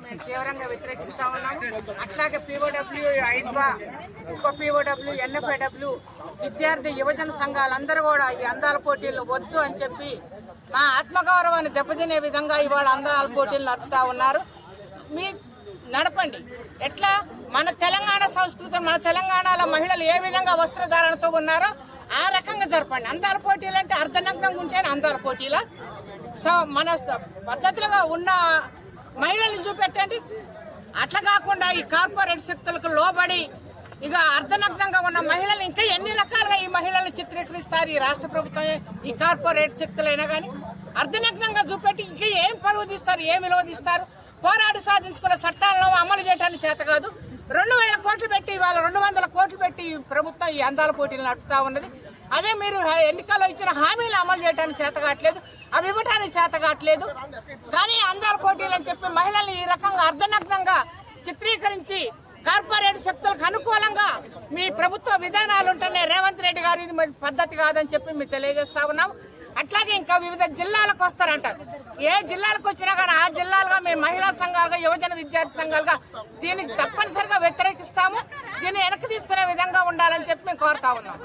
మేము తీవ్రంగా వ్యతిరేకిస్తా ఉన్నాము. అట్లాగే పీఓడబ్ల్యూ ఐద్వా ఇంకో పీఓడబ్ల్యూ ఎన్ఎఫ్ఐడబ్ల్యూ విద్యార్థి యువజన సంఘాలందరూ కూడా ఈ అందాల పోటీలు వద్దు అని చెప్పి మా ఆత్మగౌరవాన్ని దెబ్బతినే విధంగా ఇవాళ అందాల పోటీలు నడుపుతా ఉన్నారు. మీ నడపండి. ఎట్లా? మన తెలంగాణ సంస్కృతి మన తెలంగాణలో మహిళలు ఏ విధంగా వస్త్రధారణతో ఉన్నారో ఆ రకంగా జరపండి. అందాల పోటీలు అంటే అర్ధనగ్నంగా ఉంటేనే అందాల పోటీల? సో మన పద్ధతులుగా ఉన్న మహిళల్ని చూపెట్టండి. అట్లా కాకుండా ఈ కార్పొరేట్ శక్తులకు లోబడి ఇక అర్ధనగ్నంగా ఉన్న మహిళలు ఇంకా ఎన్ని రకాలుగా ఈ మహిళల్ని చిత్రీకరిస్తారు ఈ రాష్ట్ర ప్రభుత్వం ఈ కార్పొరేట్ శక్తులైనా కానీ అర్ధనగ్నంగా చూపెట్టి ఇంకా ఏం పరువుదిస్తారు ఏం విలువ పోరాడు సాధించుకున్న చట్టాలను అమలు చేయడానికి చేత కాదు. రెండు వేల కోట్లు పెట్టి ఇవాళ రెండు వందల కోట్లు పెట్టి ప్రభుత్వం ఈ అందాల పోటీలు నడుపుతా ఉన్నది. అదే మీరు ఎన్నికల్లో ఇచ్చిన హామీలు అమలు చేయడానికి చేత కావట్లేదు. అవి ఇవ్వటానికి చేత కావట్లేదు. కానీ అందరు పోటీలు అని చెప్పి మహిళల్ని ఈ రకంగా అర్ధనగ్నంగా చిత్రీకరించి కార్పొరేట్ శక్తులకు అనుకూలంగా మీ ప్రభుత్వ విధానాలు ఉంటేనే రేవంత్ రెడ్డి గారు ఇది పద్ధతి కాదని చెప్పి మేము తెలియజేస్తా ఉన్నాం. అట్లాగే ఇంకా వివిధ జిల్లాలకు వస్తారంటారు. ఏ జిల్లాలకు వచ్చినా కానీ ఆ జిల్లాలుగా మేము మహిళా సంఘాలుగా యువజన విద్యార్థి సంఘాలుగా దీనికి తప్పనిసరిగా వ్యతిరేకిస్తాము. దీన్ని వెనక్కి తీసుకునే విధంగా ఉండాలని చెప్పి మేము కోరుతా ఉన్నాం.